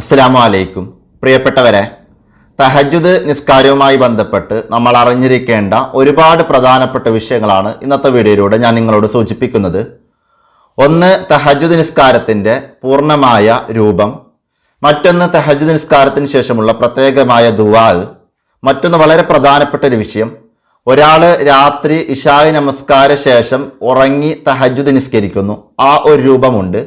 അസ്സലാമു അലൈക്കും പ്രിയപ്പെട്ടവരെ തഹജുദ് നിസ്കാരവുമായി ബന്ധപ്പെട്ട് നമ്മൾ അറിഞ്ഞിരിക്കേണ്ട ഒരുപാട് പ്രധാനപ്പെട്ട വിഷയങ്ങളാണ് ഇന്നത്തെ വീഡിയോയിലൂടെ ഞാൻ നിങ്ങളോട് സൂചിപ്പിക്കുന്നത്. ഒന്ന് തഹജുദ് നിസ്കാരത്തിന്റെ പൂർണമായ രൂപം. മറ്റൊന്ന് തഹജുദ് നിസ്കാരത്തിന് ശേഷമുള്ള പ്രത്യേകമായ ദുവാൽ മറ്റൊന്ന് വളരെ പ്രധാനപ്പെട്ട ഒരു വിഷയം. ഒരാൾ രാത്രി ഇഷായി നമസ്കാര ശേഷം ഉറങ്ങി തഹജുദ് നിസ്കരിക്കുന്നു. ആ ഒരു രൂപമുണ്ട്.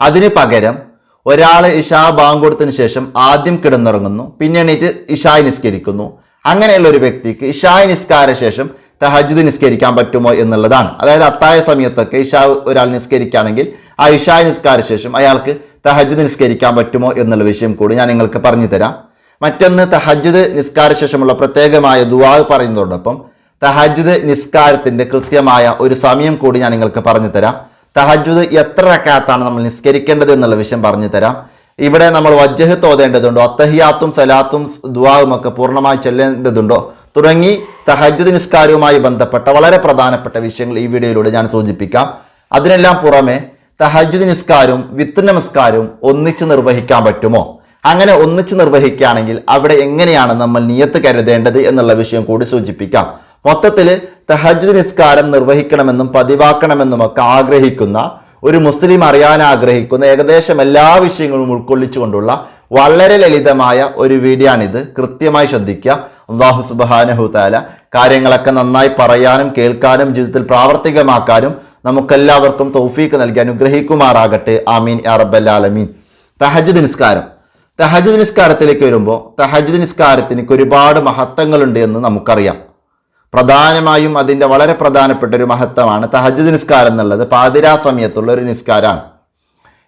അതിന് പകരം ഒരാൾ ഇഷാ ബാങ്ക് കൊടുത്തതിന് ശേഷം ആദ്യം കിടന്നുറങ്ങുന്നു പിന്നെ എണീറ്റ് ഇഷായി നിസ്കരിക്കുന്നു. അങ്ങനെയുള്ള ഒരു വ്യക്തിക്ക് ഇഷായി നിസ്കാര ശേഷം തഹജുദ് നിസ്കരിക്കാൻ പറ്റുമോ എന്നുള്ളതാണ്. അതായത് അത്തായ സമയത്തൊക്കെ ഇഷാ ഒരാൾ നിസ്കരിക്കുകയാണെങ്കിൽ ആ ഇഷായി നിസ്കാര ശേഷം അയാൾക്ക് തഹജുദ് നിസ്കരിക്കാൻ പറ്റുമോ എന്നുള്ള വിഷയം കൂടി ഞാൻ നിങ്ങൾക്ക് പറഞ്ഞു തരാം. മറ്റൊന്ന് തഹജുദ് നിസ്കാര ശേഷമുള്ള പ്രത്യേകമായ ദുവാ പറയുന്നതോടൊപ്പം തഹജുദ് നിസ്കാരത്തിന്റെ കൃത്യമായ ഒരു സമയം കൂടി ഞാൻ നിങ്ങൾക്ക് പറഞ്ഞു തരാം. തഹജുദ് എത്ര റക്കാത്താണ് നമ്മൾ നിസ്കരിക്കേണ്ടത് എന്നുള്ള വിഷയം പറഞ്ഞു തരാം. ഇവിടെ നമ്മൾ വജ്ജഹ് തോതേണ്ടതുണ്ടോ? അത്തഹിയാത്തും സലാത്തും ദുവാവും ഒക്കെ പൂർണമായി ചെല്ലേണ്ടതുണ്ടോ? തുടങ്ങി തഹജുദ് നിസ്കാരവുമായി ബന്ധപ്പെട്ട വളരെ പ്രധാനപ്പെട്ട വിഷയങ്ങൾ ഈ വീഡിയോയിലൂടെ ഞാൻ സൂചിപ്പിക്കാം. അതിനെല്ലാം പുറമെ തഹജുദ് നിസ്കാരവും വിത്ത് നമസ്കാരവും ഒന്നിച്ച് നിർവഹിക്കാൻ പറ്റുമോ? അങ്ങനെ ഒന്നിച്ച് നിർവഹിക്കുകയാണെങ്കിൽ അവിടെ എങ്ങനെയാണ് നമ്മൾ നിയത്ത് കരുതേണ്ടത് എന്നുള്ള വിഷയം കൂടി സൂചിപ്പിക്കാം. മൊത്തത്തിൽ തഹജുദ് നിസ്കാരം നിർവഹിക്കണമെന്നും പതിവാക്കണമെന്നും ഒക്കെ ആഗ്രഹിക്കുന്ന ഒരു മുസ്ലിം അറിയാൻ ആഗ്രഹിക്കുന്ന ഏകദേശം എല്ലാ വിഷയങ്ങളും ഉൾക്കൊള്ളിച്ചുകൊണ്ടുള്ള വളരെ ലളിതമായ ഒരു വീഡിയോ ആണിത്. കൃത്യമായി ശ്രദ്ധിക്കുക. അള്ളാഹു സുബാനഹുതാല കാര്യങ്ങളൊക്കെ നന്നായി പറയാനും കേൾക്കാനും ജീവിതത്തിൽ പ്രാവർത്തികമാക്കാനും നമുക്കെല്ലാവർക്കും തൗഫീക്ക് നൽകി അനുഗ്രഹിക്കുമാറാകട്ടെ. ആമീൻ അറബല്ലാലമീൻ തഹജുദ് നിസ്കാരം. തഹജുദ് നിസ്കാരത്തിലേക്ക് വരുമ്പോൾ തഹജുദ് നിസ്കാരത്തിന് ഒരുപാട് മഹത്വങ്ങളുണ്ട് എന്ന് നമുക്കറിയാം. പ്രധാനമായും അതിന്റെ വളരെ പ്രധാനപ്പെട്ട ഒരു മഹത്വമാണ് തഹജ് നിസ്കാരം എന്നുള്ളത്. പാതിരാ സമയത്തുള്ള ഒരു നിസ്കാരമാണ്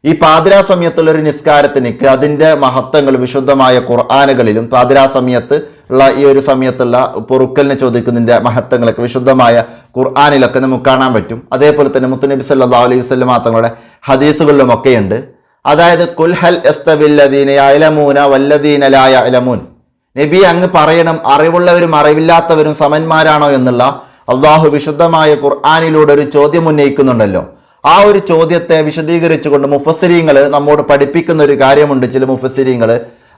ഈ പാതിരാ സമയത്തുള്ള ഒരു നിസ്കാരത്തിനിക്ക് അതിന്റെ മഹത്വങ്ങൾ വിശുദ്ധമായ ഖുർആാനുകളിലും പാതിരാ സമയത്ത് ഉള്ള ഈ ഒരു സമയത്തുള്ള പൊറുക്കലിനെ ചോദിക്കുന്നതിന്റെ മഹത്വങ്ങളൊക്കെ വിശുദ്ധമായ ഖുർആാനിലൊക്കെ നമുക്ക് കാണാൻ പറ്റും. അതേപോലെ തന്നെ മുത്തുനബി സല്ലാ അലൈഹി വസ്ലം തങ്ങളുടെ ഹദീസുകളിലും ഒക്കെയുണ്ട് അതായത് കുൽഹൽ എസ്തവില്ലദീന അലമൂന വല്ലദീന ലായ അലമൂൻ നബി അങ്ങ് പറയണം അറിവുള്ളവരും അറിവില്ലാത്തവരും സമന്മാരാണോ എന്നുള്ള അള്ളാഹു വിശുദ്ധമായ ഖുർആാനിലൂടെ ഒരു ചോദ്യം ഉന്നയിക്കുന്നുണ്ടല്ലോ. ആ ഒരു ചോദ്യത്തെ വിശദീകരിച്ചുകൊണ്ട് മുഫസ്സിരിങ്ങൾ നമ്മോട് പഠിപ്പിക്കുന്ന ഒരു കാര്യമുണ്ട് ചില മുഫസ്സിരിങ്ങൾ.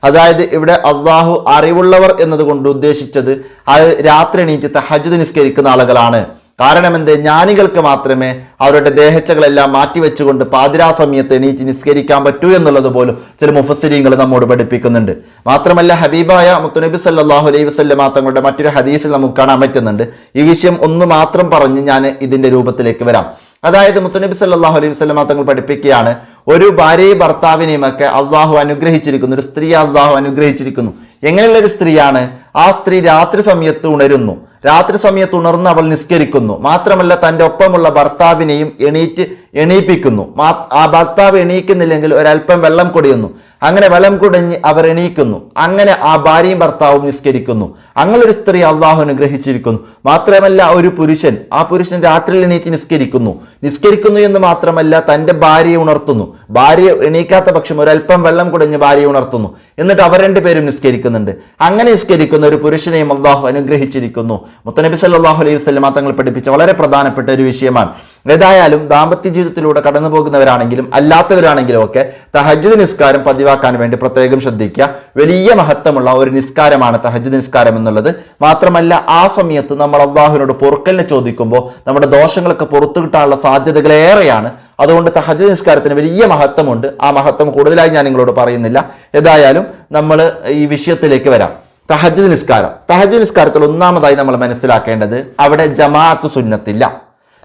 അതായത് ഇവിടെ അള്ളാഹു അറിവുള്ളവർ എന്നതുകൊണ്ട് ഉദ്ദേശിച്ചത് അത് രാത്രി എണീറ്റ് തഹജ് നിസ്കരിക്കുന്ന ആളുകളാണ്. കാരണം എന്ത് ജ്ഞാനികൾക്ക് മാത്രമേ അവരുടെ ദേഹച്ചകളെല്ലാം മാറ്റിവെച്ചുകൊണ്ട് പാതിരാ സമയത്ത് എണീറ്റ് നിസ്കരിക്കാൻ പറ്റൂ എന്നുള്ളത് പോലും ചില മുഫസ്സിരിങ്ങൾ നമ്മോട് പഠിപ്പിക്കുന്നുണ്ട്. മാത്രമല്ല ഹബീബായ മുത്തുനബി സല്ലാഹു അലൈഹി വസ്ലം തങ്ങളുടെ മറ്റൊരു ഹദീസിൽ നമുക്ക് കാണാൻ പറ്റുന്നുണ്ട്. ഈ വിഷയം ഒന്ന് മാത്രം പറഞ്ഞ് ഞാൻ ഇതിന്റെ രൂപത്തിലേക്ക് വരാം. അതായത് മുത്തുനബി സല്ലാഹു അലൈഹി വസ്ലം തങ്ങൾ പഠിപ്പിക്കുകയാണ് ഒരു ഭാര്യയും ഭർത്താവിനെയും ഒക്കെ അള്ളാഹു അനുഗ്രഹിച്ചിരിക്കുന്നു ഒരു സ്ത്രീ അള്ളാഹു അനുഗ്രഹിച്ചിരിക്കുന്നു. എങ്ങനെയുള്ള ഒരു സ്ത്രീയാണ്? ആ സ്ത്രീ രാത്രി സമയത്ത് ഉണരുന്നു. രാത്രി സമയത്ത് ഉണർന്ന് അവൾ നിസ്കരിക്കുന്നു. മാത്രമല്ല തന്റെ ഒപ്പമുള്ള ഭർത്താവിനെയും എണീറ്റ് എണീപ്പിക്കുന്നു. ആ ഭർത്താവ് എണീക്കുന്നില്ലെങ്കിൽ ഒരല്പം വെള്ളം കൊടിയുന്നു. അങ്ങനെ വെള്ളം കുടഞ്ഞ് അവർ എണീക്കുന്നു. അങ്ങനെ ആ ഭാര്യയും ഭർത്താവും നിസ്കരിക്കുന്നു. അങ്ങനെ ഒരു സ്ത്രീ അള്ളാഹു അനുഗ്രഹിച്ചിരിക്കുന്നു. മാത്രമല്ല ഒരു പുരുഷൻ. ആ പുരുഷൻ രാത്രിയിൽ എണീറ്റ് നിസ്കരിക്കുന്നു. നിസ്കരിക്കുന്നു എന്ന് മാത്രമല്ല തന്റെ ഭാര്യയെ ഉണർത്തുന്നു. ഭാര്യ എണീക്കാത്ത പക്ഷം ഒരല്പം വെള്ളം കുടഞ്ഞ് ഭാര്യയെ ഉണർത്തുന്നു. എന്നിട്ട് അവർ രണ്ടുപേരും നിസ്കരിക്കുന്നുണ്ട്. അങ്ങനെ നിസ്കരിക്കുന്ന ഒരു പുരുഷനെയും അള്ളാഹു അനുഗ്രഹിച്ചിരിക്കുന്നു. മുത്തനബി സല്ലാഹു അലൈഹി വസ്ലം തങ്ങൾ പഠിപ്പിച്ച വളരെ പ്രധാനപ്പെട്ട ഒരു വിഷയമാണ്. ഏതായാലും ദാമ്പത്യ ജീവിതത്തിലൂടെ കടന്നു പോകുന്നവരാണെങ്കിലും അല്ലാത്തവരാണെങ്കിലും ഒക്കെ തഹജ്ജുദ് നിസ്കാരം പതിവാക്കാൻ വേണ്ടി പ്രത്യേകം ശ്രദ്ധിക്കുക. വലിയ മഹത്വമുള്ള ഒരു നിസ്കാരമാണ് തഹജ്ജുദ് നിസ്കാരം എന്നുള്ളത്. മാത്രമല്ല ആ സമയത്ത് നമ്മൾ അള്ളാഹുവിനോട് പൊറുക്കലിനെ ചോദിക്കുമ്പോൾ നമ്മുടെ ദോഷങ്ങളൊക്കെ പുറത്തു കിട്ടാനുള്ള സാധ്യതകളേറെയാണ്. അതുകൊണ്ട് തഹജ് നിസ്കാരത്തിന് വലിയ മഹത്വമുണ്ട്. ആ മഹത്വം കൂടുതലായി ഞാൻ നിങ്ങളോട് പറയുന്നില്ല. ഏതായാലും നമ്മൾ ഈ വിഷയത്തിലേക്ക് വരാം. തഹജ് നിസ്കാരം. തഹജ് നിസ്കാരത്തിൽ ഒന്നാമതായി നമ്മൾ മനസ്സിലാക്കേണ്ടത് അവിടെ ജമാഅത്ത് സുന്നത്തില്ല.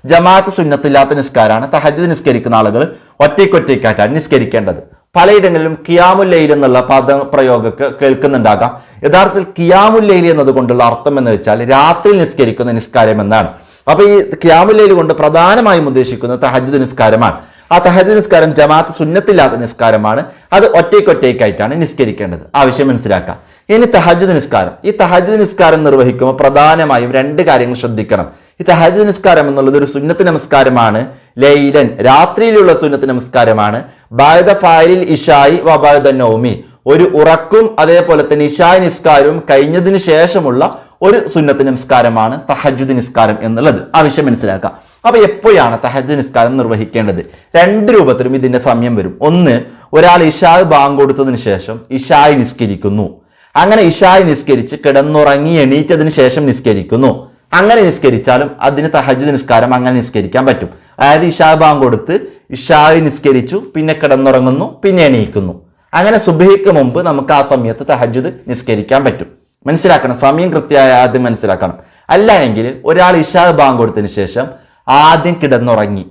ജമാഅത്ത് സുന്നത്തില്ലാത്ത നിസ്കാരമാണ് തഹജ് നിസ്കരിക്കുന്ന ആളുകൾ ഒറ്റയ്ക്കൊറ്റയ്ക്കായിട്ടാണ് നിസ്കരിക്കേണ്ടത്. പലയിടങ്ങളിലും കിയാമുല്ലയിൽ എന്നുള്ള പദ പ്രയോഗമൊക്കെ കേൾക്കുന്നുണ്ടാകാം. യഥാർത്ഥത്തിൽ കിയാമുല്ലയിൽ എന്നതുകൊണ്ടുള്ള അർത്ഥം എന്ന് വെച്ചാൽ രാത്രി നിസ്കരിക്കുന്ന നിസ്കാരം എന്നാണ്. അപ്പൊ ഈ ക്യാമുലയിൽ കൊണ്ട് പ്രധാനമായും ഉദ്ദേശിക്കുന്നത് തഹജ് നിസ്കാരമാണ്. ആ തഹജ് നിസ്കാരം ജമാഅത്ത് സുന്നത്തില്ലാത്ത നിസ്കാരമാണ്. അത് ഒറ്റയ്ക്കൊറ്റയ്ക്കായിട്ടാണ് നിസ്കരിക്കേണ്ടത്. ആവശ്യം മനസ്സിലാക്കാം ഇനി തഹജ് നിസ്കാരം. ഈ തഹജ് നിസ്കാരം നിർവഹിക്കുമ്പോൾ പ്രധാനമായും രണ്ട് കാര്യങ്ങൾ ശ്രദ്ധിക്കണം. ഈ തഹജ് നിസ്കാരം എന്നുള്ളത് ഒരു സുന്നത്ത് നമസ്കാരമാണ്. ലൈലൻ രാത്രിയിലുള്ള സുന്നത്ത് നമസ്കാരമാണ്. ബായത ഫാരിൽ ഇഷായി വബായത നൗമി. ഒരു ഉറക്കും അതേപോലെ തന്നെ ഇഷായി നിസ്കാരവും കഴിഞ്ഞതിന് ശേഷമുള്ള ഒരു സുന്നത്ത് നിസ്കാരമാണ് തഹജുദ് നിസ്കാരം എന്നുള്ളത്. ആവശ്യം മനസ്സിലാക്കുക അപ്പൊ എപ്പോഴാണ് തഹജ് നിസ്കാരം നിർവഹിക്കേണ്ടത്? രണ്ട് രൂപത്തിലും ഇതിന്റെ സമയം വരും. ഒന്ന് ഒരാൾ ഇഷായ് ബാങ്ക് കൊടുത്തതിന് ശേഷം ഇഷായ് നിസ്കരിക്കുന്നു. അങ്ങനെ ഇഷായ് നിസ്കരിച്ച് കിടന്നുറങ്ങി എണീറ്റതിന് ശേഷം നിസ്കരിക്കുന്നു. അങ്ങനെ നിസ്കരിച്ചാലും അതിന് തഹജ്ജുദ് നിസ്കാരം അങ്ങനെ നിസ്കരിക്കാൻ പറ്റും. അതായത് ഇഷായ് ബാങ്ക് കൊടുത്ത് ഇഷായ് നിസ്കരിച്ചു പിന്നെ കിടന്നുറങ്ങുന്നു പിന്നെ എണീക്കുന്നു. അങ്ങനെ സുബഹിക്ക് മുമ്പ് നമുക്ക് ആ സമയത്ത് തഹജ്ജുദ് നിസ്കരിക്കാൻ പറ്റും. മനസ്സിലാക്കണം. സമയം കൃത്യമായി ആദ്യം മനസ്സിലാക്കണം. അല്ല എങ്കിൽ ഒരാൾ ഇഷാ ബാങ്ക് കൊടുത്തതിന് ശേഷം ആദ്യം കിടന്നുറങ്ങി.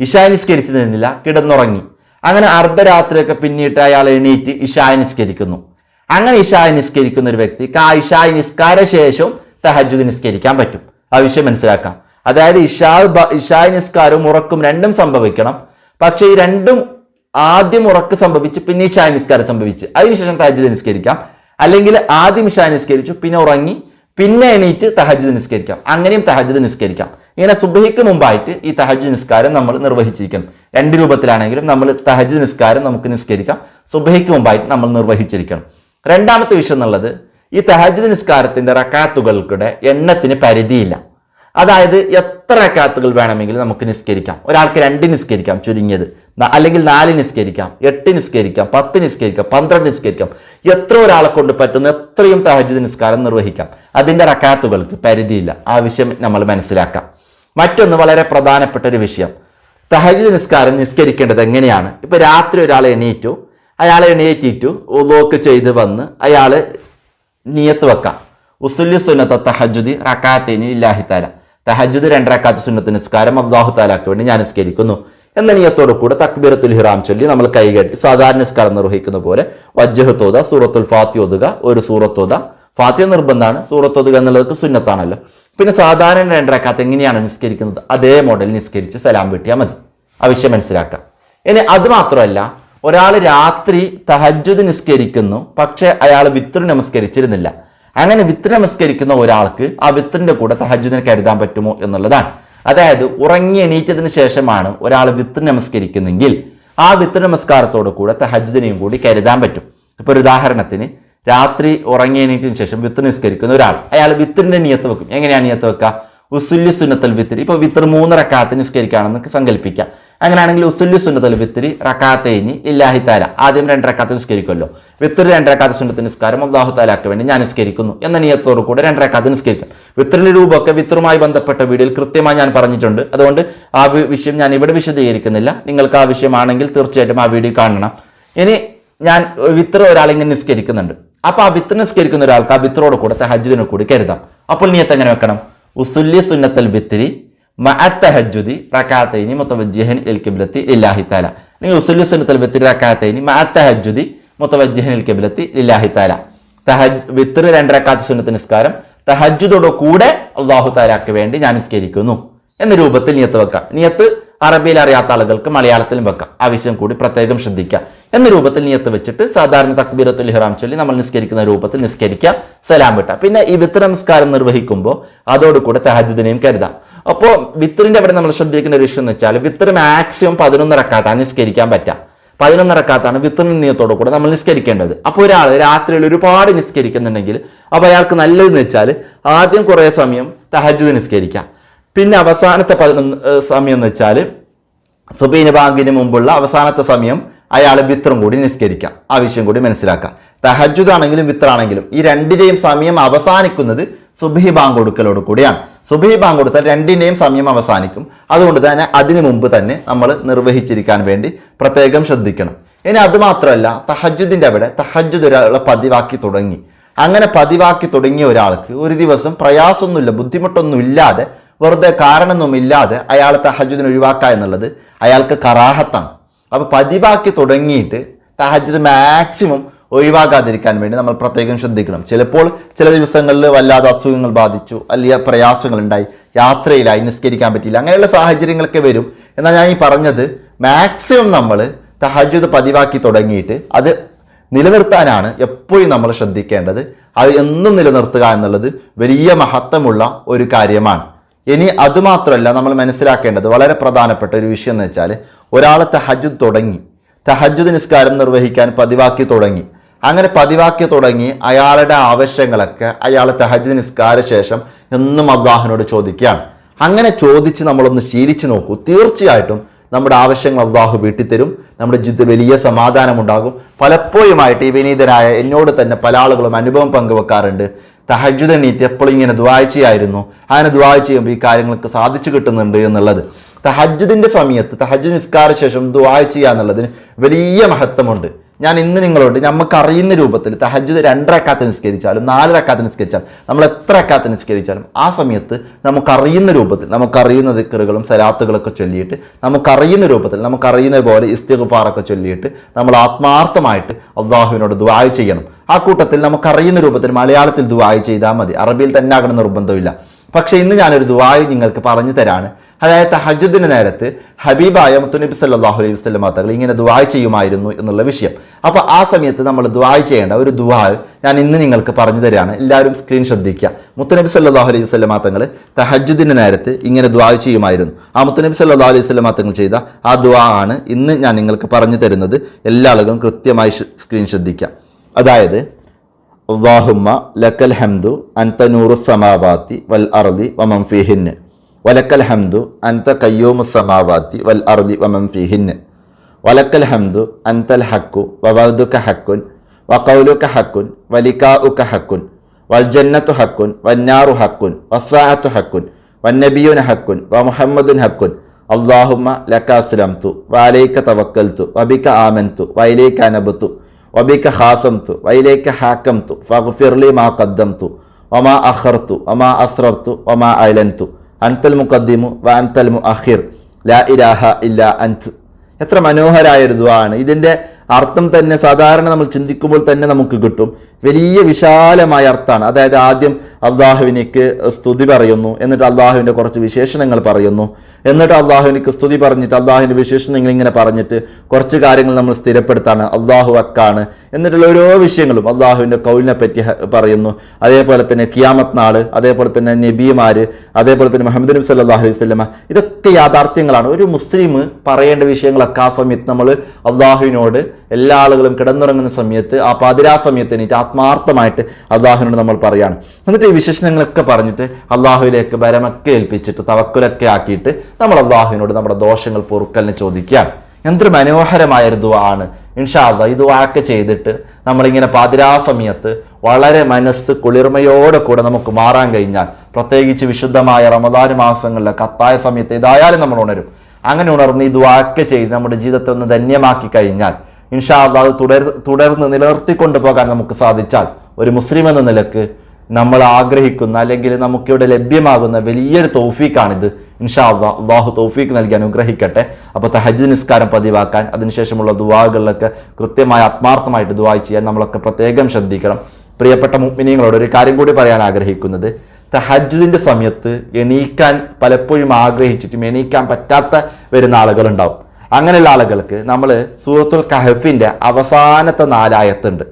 ഇഷാ നിസ്കരിച്ചു നിന്നില്ല കിടന്നുറങ്ങി. അങ്ങനെ അർദ്ധരാത്രിയൊക്കെ പിന്നീട്ട് അയാൾ എണീറ്റ് ഇഷായ നിസ്കരിക്കുന്നു. അങ്ങനെ ഇഷായ നിസ്കരിക്കുന്ന ഒരു വ്യക്തി ആ ഇഷായ നിസ്കാര ശേഷവും തഹജുദ് നിസ്കരിക്കാൻ പറ്റും. ആ വിഷയം മനസ്സിലാക്കാം. അതായത് ഇഷാ ഇഷായ നിസ്കാരവും ഉറക്കും രണ്ടും സംഭവിക്കണം. പക്ഷേ ഈ രണ്ടും ആദ്യം ഉറക്ക് സംഭവിച്ച് പിന്നെ ഇഷായ നിസ്കാരം സംഭവിച്ച്. അതിനുശേഷം തഹജുദ് നിസ്കരിക്കാം. അല്ലെങ്കിൽ ആദ്യം ഇഷ നിസ്കരിച്ചു പിന്നെ ഉറങ്ങി പിന്നെ എണീറ്റ് തഹജ് നിസ്കരിക്കാം. അങ്ങനെയും തഹജ് നിസ്കരിക്കാം. ഇങ്ങനെ സുബഹിക്ക് മുമ്പായിട്ട് ഈ തഹജ് നിസ്കാരം നമ്മൾ നിർവഹിച്ചിരിക്കണം രണ്ട് രൂപത്തിലാണെങ്കിലും നമ്മൾ തഹജ് നിസ്കാരം നമുക്ക് നിസ്കരിക്കാം. സുബഹിക്ക് മുമ്പായിട്ട് നമ്മൾ നിർവഹിച്ചിരിക്കണം. രണ്ടാമത്തെ വിഷയം എന്നുള്ളത് ഈ തഹജ് നിസ്കാരത്തിന്റെ റക്കാത്തുകൾക്കിടെ എണ്ണത്തിന് പരിധിയില്ല. അതായത് എത്ര റക്കാത്തുകൾ വേണമെങ്കിലും നമുക്ക് നിസ്കരിക്കാം. ഒരാൾക്ക് രണ്ട് നിസ്കരിക്കാം ചുരുങ്ങിയത്. അല്ലെങ്കിൽ നാല് നിസ്കരിക്കാം എട്ട് നിസ്കരിക്കാം പത്ത് നിസ്കരിക്കാം പന്ത്രണ്ട് നിസ്കരിക്കാം. എത്ര ഒരാളെ കൊണ്ട് പറ്റുന്ന എത്രയും തഹജ്ജുദ് നിസ്കാരം നിർവഹിക്കാം. അതിന്റെ റക്കാത്തുകൾക്ക് പരിധിയില്ല. ആ വിഷയം നമ്മൾ മനസ്സിലാക്കാം. മറ്റൊന്ന് വളരെ പ്രധാനപ്പെട്ട ഒരു വിഷയം. തഹജ് നിസ്കാരം നിസ്കരിക്കേണ്ടത് എങ്ങനെയാണ്? ഇപ്പം രാത്രി ഒരാൾ എണീറ്റു അയാൾ എണീറ്റിട്ടു ഉലോക്ക് ചെയ്ത് വന്ന് അയാൾ നിയത്ത് വെക്കാം. ഉസുല്ലി സുന്നത്ത തഹജുദി റക്കാത്തേനി ഇല്ലാഹിത്താല തഹജുദ് രണ്ടരക്കാത്ത സുന്നത്ത് നിസ്കാരം അള്ളാഹു താലാക്ക് വേണ്ടി ഞാൻ നിസ്കരിക്കുന്നു. എന്ന നിയത്തോടു കൂടെ തക്ബീറത്തുൽ ഹിറാം ചൊല്ലി നമ്മൾ കൈകെട്ടി സാധാരണ നിസ്കാരം നിർവഹിക്കുന്ന പോലെ വജ്ജഹത്തോത സൂറത്തുൽ ഫാത്തി ഒതുക ഒരു സൂറത്തോത ഫാത്തിയ നിർബന്ധമാണ് സൂറത്തോതുക എന്നുള്ളത് സുന്നത്താണല്ലോ. പിന്നെ സാധാരണ രണ്ടരക്കാത്ത എങ്ങനെയാണ് നിസ്കരിക്കുന്നത്? അതേ മോഡൽ നിസ്കരിച്ച് സലാം വീട്ടിയാൽ മതി. ആവശ്യം മനസ്സിലാക്കാം. ഇനി അത് മാത്രമല്ല ഒരാൾ രാത്രി തഹജ്ജുദ് നിസ്കരിക്കുന്നു പക്ഷെ അയാൾ വിത്രു നമസ്കരിച്ചിരുന്നില്ല. അങ്ങനെ വിത്രു നമസ്കരിക്കുന്ന ഒരാൾക്ക് ആ വിത്രിന്റെ കൂടെ തഹജ്ജുദിനെ കരുതാൻ പറ്റുമോ എന്നുള്ളതാണ്. അതായത് ഉറങ്ങി എണീറ്റതിന് ശേഷമാണ് ഒരാൾ വിത്ത് നമസ്കരിക്കുന്നെങ്കിൽ ആ വിത്ത് നമസ്കാരത്തോടു കൂടെ തഹജ്ജുദിനെയും കൂടി കരുതാൻ പറ്റും. ഇപ്പോൾ ഒരു ഉദാഹരണത്തിന് രാത്രി ഉറങ്ങി എണീറ്റതിന് ശേഷം വിത്ത് നിസ്കരിക്കുന്ന ഒരാൾ. അയാൾ വിത്തിന്റെ നിയത്ത് വെക്കും. എങ്ങനെയാണ് നിയത്ത് വെക്കുക? ഉസുല്യ സുന്നത്തൽ വിത്തിരി ഇപ്പോൾ വിത്തർ മൂന്ന് റക്കാത്ത് നിസ്കരിക്കുകയാണെന്ന് സങ്കല്പിക്കാം. അങ്ങനെയാണെങ്കിൽ ഉസുല്ലി സുന്നത്തൽ വിത്തിരി റക്കാത്തേനി ഇല്ലാഹി താല ആദ്യം രണ്ട് റക്കാത്ത് നിസ്കരിക്കുമല്ലോ. വിത്തിരി രണ്ട് റക്കാത്ത് സുന്നത്ത് നിസ്കാരം അള്ളാഹു താലാക്ക് വേണ്ടി ഞാൻ നിസ്കരിക്കുന്നു എന്ന നിയത്തോടു കൂടെ രണ്ട് റക്കാത്ത് നിസ്കരിക്കാം വിത്തറിന്റെ രൂപമൊക്കെ വിത്തറുമായി ബന്ധപ്പെട്ട വീഡിയോയിൽ കൃത്യമായി ഞാൻ പറഞ്ഞിട്ടുണ്ട്. അതുകൊണ്ട് ആ വിഷയം ഞാൻ ഇവിടെ വിശദീകരിക്കുന്നില്ല. നിങ്ങൾക്ക് ആവശ്യമാണെങ്കിൽ തീർച്ചയായിട്ടും ആ വീഡിയോ കാണണം. ഇനി ഞാൻ വിത്ര ഒരാളിങ്ങനെ നിസ്കരിക്കുന്നുണ്ട്. അപ്പൊ ആ വിത്ര നിസ്കരിക്കുന്ന ഒരാൾക്ക് ആ വിത്തറോട് കൂടെ തഹജ്ജുദിനെ കൂടി കരുതാം. അപ്പോൾ നീയത്ത് എങ്ങനെ വെക്കണം? ഉസുല്ലി സുന്നത്തൽ വിത്തിരി മഅത്തഹജ്ജുദി റക്കാത്തൈനി മുത്തവജ്ജിഹൻ ഇൽ കിബ്ലത്തി ലില്ലാഹി തആല. നിങ്ങൾ ഉസുല്ലി സുന്നത്തൽ വിത്തിരി റക്കാത്തൈനി മഅത്തഹജ്ജുദി മുത്തവജ്ജിഹൻ ഇൽ കിബ്ലത്തി ലില്ലാഹി തആല. തഹജ് രണ്ട് റക്കാത്ത് സുന്നത്ത് നിസ്കാരം തഹജ്ജുദോട് കൂടെ അള്ളാഹു താലാക്ക് വേണ്ടി ഞാൻ നിസ്കരിക്കുന്നു എന്ന രൂപത്തിൽ നിയത്ത് വെക്കാം. നിയത്ത് അറബിയിൽ അറിയാത്ത ആളുകൾക്ക് മലയാളത്തിലും വെക്കാം. ആവശ്യം കൂടി പ്രത്യേകം ശ്രദ്ധിക്കാം. എന്ന രൂപത്തിൽ നിയത്ത് വെച്ചിട്ട് സാധാരണ തക്ബീറത്തുൽ ഹിറാം ചൊല്ലി നമ്മൾ നിസ്കരിക്കുന്ന രൂപത്തിൽ നിസ്കരിക്കാം സലാം വിട്ടാം പിന്നെ ഈ വിത്ര നമസ്കാരം നിർവഹിക്കുമ്പോൾ അതോടുകൂടെ തഹജുദിനെയും കരുതാം. അപ്പോൾ വിത്തറിന്റെ അവിടെ നമ്മൾ ശ്രദ്ധിക്കേണ്ട ഒരു വിഷയം എന്ന് വെച്ചാൽ വിത്തർ മാക്സിമം പതിനൊന്ന് റക്കാത്താണ് നിസ്കരിക്കാൻ പറ്റുക പതിനൊന്നിറക്കാത്താണ് വിത്തറിന്റെ നിയത്തോടു കൂടെ നമ്മൾ നിസ്കരിക്കേണ്ടത്. അപ്പോൾ ഒരാൾ രാത്രിയിൽ ഒരുപാട് നിസ്കരിക്കുന്നുണ്ടെങ്കിൽ അപ്പോൾ അയാൾക്ക് നല്ലതെന്ന് വെച്ചാൽ ആദ്യം കുറേ സമയം തഹജ്ജുദ് നിസ്കരിക്കാം. പിന്നെ അവസാനത്തെ പതിനൊന്ന് സമയം എന്ന് വെച്ചാൽ സുബീന ബാങ്കിന് മുമ്പുള്ള അവസാനത്തെ സമയം അയാൾ വിത്രം കൂടി നിസ്കരിക്കാം. വിഷയം കൂടി മനസ്സിലാക്കാം. തഹജ്ജുദ് ആണെങ്കിലും വിത്രാണെങ്കിലും ഈ രണ്ടിന്റെയും സമയം അവസാനിക്കുന്നത് സുബഹി ബാങ്ക് കൊടുക്കലോട് കൂടിയാണ്. സുബഹി ബാങ്ക് കൊടുത്താൽ രണ്ടിന്റെയും സമയം അവസാനിക്കും. അതുകൊണ്ട് തന്നെ അതിനു മുമ്പ് തന്നെ നമ്മൾ നിർവഹിച്ചിരിക്കാൻ വേണ്ടി പ്രത്യേകം ശ്രദ്ധിക്കണം. ഇനി അതുമാത്രമല്ല തഹജുദിന്റെ അവിടെ തഹജുദ് ഒരാളെ പതിവാക്കി തുടങ്ങി. അങ്ങനെ പതിവാക്കി തുടങ്ങിയ ഒരാൾക്ക് ഒരു ദിവസം പ്രയാസമൊന്നുമില്ല ബുദ്ധിമുട്ടൊന്നുമില്ലാതെ വെറുതെ കാരണമൊന്നുമില്ലാതെ അയാളെ തഹജുദിന് ഒഴിവാക്കുക എന്നുള്ളത് അയാൾക്ക് കറാഹത്താണ്. അപ്പോൾ പതിവാക്കി തുടങ്ങിയിട്ട് തഹജുദ് മാക്സിമം ഒഴിവാക്കാതിരിക്കാൻ വേണ്ടി നമ്മൾ പ്രത്യേകം ശ്രദ്ധിക്കണം. ചിലപ്പോൾ ചില ദിവസങ്ങളിൽ വല്ലാതെ അസുഖങ്ങൾ ബാധിച്ചു അല്ലെങ്കിൽ പ്രയാസങ്ങൾ ഉണ്ടായി യാത്രയിലായി നിസ്കരിക്കാൻ പറ്റിയില്ല അങ്ങനെയുള്ള സാഹചര്യങ്ങളൊക്കെ വരും. എന്നാൽ ഞാൻ ഈ പറഞ്ഞത് മാക്സിമം നമ്മൾ തഹജുദ് പതിവാക്കി തുടങ്ങിയിട്ട് അത് നിലനിർത്താനാണ് എപ്പോഴും നമ്മൾ ശ്രദ്ധിക്കേണ്ടത്. അത് എന്നും നിലനിർത്തുക എന്നുള്ളത് വലിയ മഹത്വമുള്ള ഒരു കാര്യമാണ്. ഇനി അതുമാത്രമല്ല നമ്മൾ മനസ്സിലാക്കേണ്ടത് വളരെ പ്രധാനപ്പെട്ട ഒരു വിഷയം എന്ന് വെച്ചാൽ ഒരാൾ തഹജുദ് തുടങ്ങി തഹജുദ് നിസ്കാരം നിർവഹിക്കാൻ പതിവാക്കി തുടങ്ങി അങ്ങനെ പതിവാക്കി തുടങ്ങി അയാളുടെ ആവശ്യങ്ങളൊക്കെ അയാൾ തഹജ് നിസ്കാര ശേഷം എന്നും അള്ളാഹിനോട് ചോദിക്കുകയാണ്. അങ്ങനെ ചോദിച്ച് നമ്മളൊന്ന് ശീലിച്ചു നോക്കൂ. തീർച്ചയായിട്ടും നമ്മുടെ ആവശ്യങ്ങൾ അള്ളാഹു വീട്ടിത്തരും. നമ്മുടെ ജീവിതത്തിൽ വലിയ സമാധാനമുണ്ടാകും. പലപ്പോഴുമായിട്ട് ഈ വിനീതനായ എന്നോട് തന്നെ പല ആളുകളും അനുഭവം പങ്കുവെക്കാറുണ്ട്. തഹജുദ് എണീറ്റ് എപ്പോഴും ഇങ്ങനെ ദ്വാഴ്ചയായിരുന്നു അങ്ങനെ ദ്വാഴ്ച ചെയ്യുമ്പോൾ ഈ കാര്യങ്ങൾക്ക് സാധിച്ചു കിട്ടുന്നുണ്ട് എന്നുള്ളത്. തഹജുദിന്റെ സമയത്ത് തഹജ് നിസ്കാര ശേഷം ദുവാ ചെയ്യുക എന്നുള്ളതിന് വലിയ മഹത്വമുണ്ട്. ഞാൻ ഇന്ന് നിങ്ങളോട് നമുക്കറിയുന്ന രൂപത്തിൽ തഹജുദ് രണ്ടരക്കാത്ത നിസ്കരിച്ചാലും നാലരക്കാത്ത നിസ്കരിച്ചാലും നമ്മൾ എത്ര അക്കാത്ത നിസ്കരിച്ചാലും ആ സമയത്ത് നമുക്കറിയുന്ന രൂപത്തിൽ നമുക്കറിയുന്ന ദിക്കറുകളും സലാത്തുകളൊക്കെ ചൊല്ലിയിട്ട് നമുക്കറിയുന്ന രൂപത്തിൽ നമുക്കറിയുന്ന പോലെ ഇസ്തിഗ്ഫാറൊക്കെ ചൊല്ലിയിട്ട് നമ്മൾ ആത്മാർത്ഥമായിട്ട് അള്ളാഹുവിനോട് ദുആ ചെയ്യണം. ആ കൂട്ടത്തിൽ നമുക്കറിയുന്ന രൂപത്തിൽ മലയാളത്തിൽ ദുആ ചെയ്താൽ മതി. അറബിയിൽ തന്നെ ആകണം നിർബന്ധമില്ല. പക്ഷേ ഇന്ന് ഞാനൊരു ദുആ നിങ്ങൾക്ക് പറഞ്ഞു തരാണ്. അതായത് തഹജുദിന് നേരത്ത് ഹബീബായ മുത്തുനബി സല്ലാഹു അലൈഹി വസ്ലം തങ്ങൾ ഇങ്ങനെ ദുആ ചെയ്യുമായിരുന്നു എന്നുള്ള വിഷയം. അപ്പോൾ ആ സമയത്ത് നമ്മൾ ദുആ ചെയ്യേണ്ട ഒരു ദുആ ഞാൻ ഇന്ന് നിങ്ങൾക്ക് പറഞ്ഞു തരികയാണ് എല്ലാവരും സ്ക്രീൻ ശ്രദ്ധിക്കുക. മുത്തുനബി സല്ലാഹു അലൈഹി വസ്ലം തങ്ങൾ തഹജുദിന് നേരത്ത് ഇങ്ങനെ ദുആ ചെയ്യുമായിരുന്നു. ആ മുത്തുനബി സല്ലാഹു അലൈഹി വസ്ലം തങ്ങൾ ചെയ്ത ആ ദുവാ ആണ് ഇന്ന് ഞാൻ നിങ്ങൾക്ക് പറഞ്ഞു തരുന്നത്. എല്ലാ ആളുകളും കൃത്യമായി സ്ക്രീൻ ശ്രദ്ധിക്കുക. അതായത് അള്ളാഹുമ്മ ലക്കൽ ഹംദു അൻത നൂറു സമാവാത്തി വൽ അർദി വമൻ ഫീഹിന്ന് വലക്കൽ ഹംദു അൻത കയ്യൂമു സമാവാത്തി വൽ അർദി വമൻ ഫീഹിന്ന് വലക്കൽ ഹംദു അൻതൽ ഹക്കു വവദുക ഹക്കുൻ വഖൗലുക ഹക്കുൻ വലികാഉക ഹക്കുൻ വൽ ജന്നത്തു ഹക്കുൻ വന്നാറു ഹക്കുൻ വസ്സാഅത്തു ഹക്കുൻ വന്നബിയുന ഹക്കുൻ വമുഹമ്മദുൻ ഹക്കുൻ അള്ളാഹുമ്മ ലക അസ്ലംതു വഅലൈക തവക്കൽതു വബിക ആമൻതു വഇലൈക അനബതു വബിക ഹാസംതു വൈലേക്ക് ഹാക്കംതു ഫഗ്ഫിർലി മാ ഖദ്ദംതു വമാ അഖർതു വമാ അസ്റർതു വമാ അയലൻതു അൻതൽ മുഖദ്ദിമു വ അൻതൽ മുഅഖിർ. ലാ ഇലാഹ ഇല്ല അൻത്. എത്ര മനോഹരായ ഒരു ദ്വാണ് ഇതിന്റെ അർത്ഥം തന്നെ സാധാരണ നമ്മൾ ചിന്തിക്കുമ്പോൾ തന്നെ നമുക്ക് കിട്ടും. വലിയ വിശാലമായ അർത്ഥമാണ് അതായത് ആദ്യം അള്ളാഹുവിനിക്ക് സ്തുതി പറയുന്നു എന്നിട്ട് അള്ളാഹുവിന്റെ കുറച്ച് വിശേഷണങ്ങൾ പറയുന്നു. എന്നിട്ട് അള്ളാഹുവിനിക്ക് സ്തുതി പറഞ്ഞിട്ട് അള്ളാഹുവിന്റെ വിശേഷണങ്ങൾ ഇങ്ങനെ പറഞ്ഞിട്ട് കുറച്ച് കാര്യങ്ങൾ നമ്മൾ സ്ഥിരപ്പെടുത്താണ്. അള്ളാഹു അക്കാണ്. എന്നിട്ടുള്ള ഓരോ വിഷയങ്ങളും അള്ളാഹുവിന്റെ കൗലിനെ പറ്റി പറയുന്നു. അതേപോലെ തന്നെ കിയാമത്ത് നാൾ അതേപോലെ തന്നെ നബിമാർ അതേപോലെ തന്നെ മുഹമ്മദ് നബി സല്ലാഹു അലൈഹി സ്വലമ ഇതൊക്കെ യാഥാർത്ഥ്യങ്ങളാണ്. ഒരു മുസ്ലിം പറയേണ്ട വിഷയങ്ങളൊക്കെ ആ സമയത്ത് നമ്മൾ അള്ളാഹുവിനോട് എല്ലാ ആളുകളും കിടന്നുറങ്ങുന്ന സമയത്ത് ആ പാതിരാ സമയത്ത് എനിക്ക് ആത്മാർത്ഥമായിട്ട് അള്ളാഹുവിനോട് നമ്മൾ പറയാണ്. എന്നിട്ട് ഈ വിശേഷണങ്ങളൊക്കെ പറഞ്ഞിട്ട് അള്ളാഹുവിലേക്ക് ബരമൊക്കെ ഏൽപ്പിച്ചിട്ട് തവക്കുലൊക്കെ ആക്കിയിട്ട് നമ്മൾ അള്ളാഹുവിനോട് നമ്മുടെ ദോഷങ്ങൾ പൊറുക്കലിന് ചോദിക്കുകയാണ്. എന്തൊരു മനോഹരമായ ഒരു ദുആ ആണ്. ഇൻഷാദ ഈ ദുആക്കെ ചെയ്തിട്ട് നമ്മളിങ്ങനെ പാതിരാ സമയത്ത് വളരെ മനസ്സ് കുളിർമയോടെ കൂടെ നമുക്ക് മാറാൻ കഴിഞ്ഞാൽ പ്രത്യേകിച്ച് വിശുദ്ധമായ റമദാൻ മാസങ്ങളിലെ കത്തായ സമയത്ത് ഏതായാലും നമ്മൾ ഉണരും. അങ്ങനെ ഉണർന്ന് ഈ ദുആക്കെ ചെയ്ത് നമ്മുടെ ജീവിതത്തെ ഒന്ന് ധന്യമാക്കി കഴിഞ്ഞാൽ ഇൻഷാ അത് തുടർ തുടർന്ന് നിലനിർത്തിക്കൊണ്ട് പോകാൻ നമുക്ക് സാധിച്ചാൽ ഒരു മുസ്ലിം എന്ന നിലയ്ക്ക് നമ്മൾ ആഗ്രഹിക്കുന്ന അല്ലെങ്കിൽ നമുക്കിവിടെ ലഭ്യമാകുന്ന വലിയൊരു തൗഫീഖാണിത്. ഇൻഷാ അള്ളാഹ് അള്ളാഹു തൗഫീഖ് നൽകി അനുഗ്രഹിക്കട്ടെ. അപ്പോൾ തഹജ് നിസ്കാരം പതിവാക്കാൻ അതിനുശേഷമുള്ള ദുവാകളിലൊക്കെ കൃത്യമായ ആത്മാർത്ഥമായിട്ട് ദുവാ ചെയ്യാൻ നമ്മളൊക്കെ പ്രത്യേകം ശ്രദ്ധിക്കണം. പ്രിയപ്പെട്ട മുഗ്മിനിയങ്ങളോട് ഒരു കാര്യം കൂടി പറയാൻ ആഗ്രഹിക്കുന്നത്. തഹജുദിന്റെ സമയത്ത് എണീക്കാൻ പലപ്പോഴും ആഗ്രഹിച്ചിട്ടും എണീക്കാൻ പറ്റാത്ത വരുന്ന ആളുകളുണ്ടാവും. അങ്ങനെയുള്ള ആളുകൾക്ക് നമ്മൾ സൂറത്തുൽ കഹഫിന്റെ അവസാനത്തെ നാലായത്തുണ്ട്.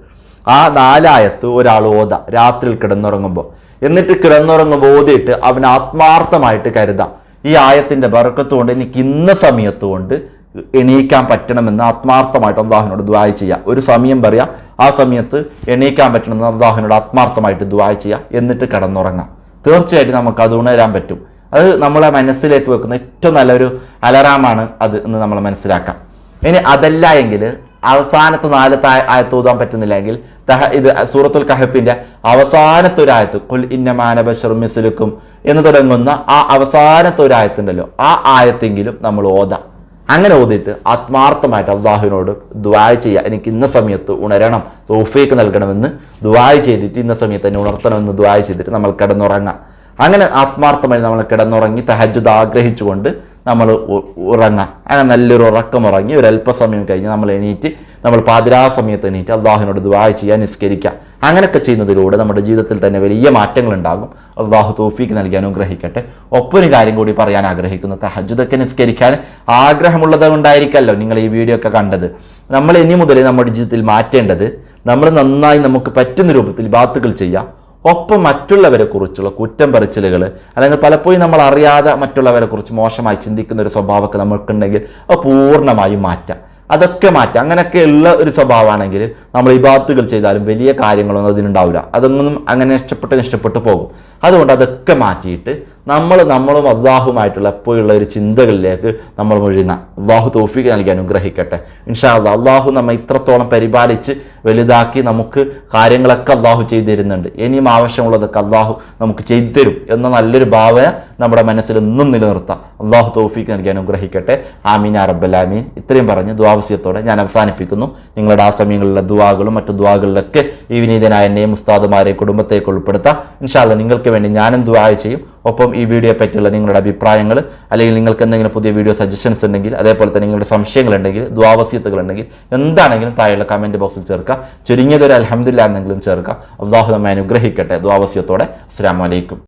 ആ നാലായത്ത് ഒരാൾ ഓത രാത്രിയിൽ കിടന്നുറങ്ങുമ്പോൾ എന്നിട്ട് കിടന്നുറങ്ങുമ്പോൾ ഓതിയിട്ട് അവൻ ആത്മാർത്ഥമായിട്ട് കരുതാം ഈ ആയത്തിന്റെ ബറക്കത്തുകൊണ്ട് എനിക്ക് ഇന്ന സമയത്തുകൊണ്ട് എണീക്കാൻ പറ്റണമെന്ന് ആത്മാർത്ഥമായിട്ട് അള്ളാഹുവിനോട് ദ്വായ ചെയ്യുക ഒരു സമയം പറയാം ആ സമയത്ത് എണീക്കാൻ പറ്റണമെന്ന് അള്ളാഹുവിനോട് ആത്മാർത്ഥമായിട്ട് ദ്വായ ചെയ്യുക എന്നിട്ട് കിടന്നുറങ്ങാം. തീർച്ചയായിട്ടും നമുക്ക് അത് ഉണരാൻ പറ്റും. അത് നമ്മളെ മനസ്സിലേക്ക് വെക്കുന്ന ഏറ്റവും നല്ലൊരു അലറാമാണ് അത് എന്ന് നമ്മൾ മനസ്സിലാക്കാം. ഇനി അതല്ല എങ്കിൽ അവസാനത്തെ നാല് ആയ- ആയത്ത് ഓതാൻ പറ്റുന്നില്ലെങ്കിൽ തഹ ഇത് സൂറത്തുൽ കഹഫിന്റെ അവസാനത്തെ ഒരു ആയത്ത് കുൽ ഇന്ന മിസ്ലുക്കും എന്ന് തുടങ്ങുന്ന ആ അവസാനത്തെ ആയത്തുണ്ടല്ലോ. ആ ആയത്തെങ്കിലും നമ്മൾ ഓതാം. അങ്ങനെ ഓതിയിട്ട് ആത്മാർത്ഥമായിട്ട് അള്ളാഹുവിനോട് ദുബായ് ചെയ്യുക എനിക്ക് ഇന്ന സമയത്ത് ഉണരണം തോഫേക്ക് നൽകണമെന്ന് ദുബായ് ചെയ്തിട്ട് ഇന്ന സമയത്ത് എന്നെ ഉണർത്തണമെന്ന് ദുബായ് ചെയ്തിട്ട് നമ്മൾ കിടന്നുറങ്ങാം. അങ്ങനെ ആത്മാർത്ഥമായി നമ്മൾ കിടന്നുറങ്ങി തഹജുദ് ആഗ്രഹിച്ചുകൊണ്ട് നമ്മൾ ഉറങ്ങാം. അങ്ങനെ നല്ലൊരു ഉറക്കം ഉറങ്ങി ഒരു അല്പസമയം കഴിഞ്ഞ് നമ്മൾ എണീറ്റ് നമ്മൾ പാതിരാ സമയത്ത് എണീറ്റ് അള്ളാഹുവിനോട് ദുവായ ചെയ്യാൻ നിസ്കരിക്കാം. അങ്ങനെയൊക്കെ ചെയ്യുന്നതിലൂടെ നമ്മുടെ ജീവിതത്തിൽ തന്നെ വലിയ മാറ്റങ്ങൾ ഉണ്ടാകും അള്ളാഹു തോഫീക്ക് നൽകി അനുഗ്രഹിക്കട്ടെ. ഒപ്പൊരു കാര്യം കൂടി പറയാൻ ആഗ്രഹിക്കുന്നു. തഹജുദൊക്കെ നിസ്കരിക്കാൻ ആഗ്രഹമുള്ളത് കൊണ്ടായിരിക്കല്ലോ നിങ്ങൾ ഈ വീഡിയോ ഒക്കെ കണ്ടത്. നമ്മൾ ഇനി മുതൽ നമ്മുടെ ജീവിതത്തിൽ മാറ്റേണ്ടത് നമ്മൾ നന്നായി നമുക്ക് പറ്റുന്ന രൂപത്തിൽ ബാത്തുകൾ ചെയ്യാം. ഒപ്പം മറ്റുള്ളവരെ കുറിച്ചുള്ള കുറ്റം പറച്ചിലുകൾ അല്ലെങ്കിൽ പലപ്പോഴും നമ്മൾ അറിയാതെ മറ്റുള്ളവരെ കുറിച്ച് മോശമായി ചിന്തിക്കുന്ന ഒരു സ്വഭാവമൊക്കെ നമ്മൾക്കുണ്ടെങ്കിൽ അത് പൂർണമായും മാറ്റാം. അതൊക്കെ മാറ്റാം. അങ്ങനെയൊക്കെ ഉള്ള ഒരു സ്വഭാവമാണെങ്കിൽ നമ്മൾ ഈ ബാത്തുകൾ ചെയ്താലും വലിയ കാര്യങ്ങളൊന്നും അതിനുണ്ടാവില്ല. അതൊന്നും അങ്ങനെ ഇഷ്ടപ്പെട്ട് ഇഷ്ടപ്പെട്ട് പോകും. അതുകൊണ്ട് അതൊക്കെ മാറ്റിയിട്ട് നമ്മൾ നമ്മളും അള്ളാഹുമായിട്ടുള്ള എപ്പോഴുള്ള ഒരു ചിന്തകളിലേക്ക് നമ്മൾ മുഴുകുന്ന. അള്ളാഹു തോഫിക്ക് നൽകി അനുഗ്രഹിക്കട്ടെ. ഇൻഷാ അള്ളാഹ് അള്ളാഹു നമ്മെ ഇത്രത്തോളം പരിപാലിച്ച് വലുതാക്കി നമുക്ക് കാര്യങ്ങളൊക്കെ അള്ളാഹു ചെയ്തു തരുന്നുണ്ട് ഇനിയും ആവശ്യമുള്ളതൊക്കെ അള്ളാഹു നമുക്ക് ചെയ്തു തരും എന്ന നല്ലൊരു ഭാവന നമ്മുടെ മനസ്സിൽ എന്നും നിലനിർത്താം. അള്ളാഹു തോഫിക്ക് നൽകി അനുഗ്രഹിക്കട്ടെ. ആമീൻ അറബലാമീൻ ഇത്രയും പറഞ്ഞ് ദ്വാവസ്യത്തോടെ ഞാൻ അവസാനിപ്പിക്കുന്നു. നിങ്ങളുടെ ആ സമയങ്ങളിലെ ദുവാകളും മറ്റു ദുവാകളിലൊക്കെ ഈ വിനീതനായ എന്നെയും ഉസ്താദുമാരെ കുടുംബത്തേക്ക് ഉൾപ്പെടുത്താം. ഇൻഷാല്ല നിങ്ങൾക്ക് വേണ്ടി ഞാനും ദുബായ് ചെയ്യും. ഒപ്പം ഈ വീഡിയോ പറ്റിയുള്ള നിങ്ങളുടെ അഭിപ്രായങ്ങൾ അല്ലെങ്കിൽ നിങ്ങൾക്ക് എന്തെങ്കിലും പുതിയ വീഡിയോ സജഷൻസ് ഉണ്ടെങ്കിൽ അതേപോലെ തന്നെ നിങ്ങളുടെ സംശയങ്ങളുണ്ടെങ്കിൽ ദ്വാവസ്യത്തുകൾ ഉണ്ടെങ്കിൽ എന്താണെങ്കിലും താഴെയുള്ള കമന്റ് ബോക്സിൽ ചേർക്കുക. ചുരുങ്ങിയതൊരു അലഹമില്ല എന്നെങ്കിലും ചേർക്കുക. അള്ളാഹു നമ്മെ അനുഗ്രഹിക്കട്ടെ. ദ്വാവസ്യത്തോടെ അസ്സാം വലൈക്കും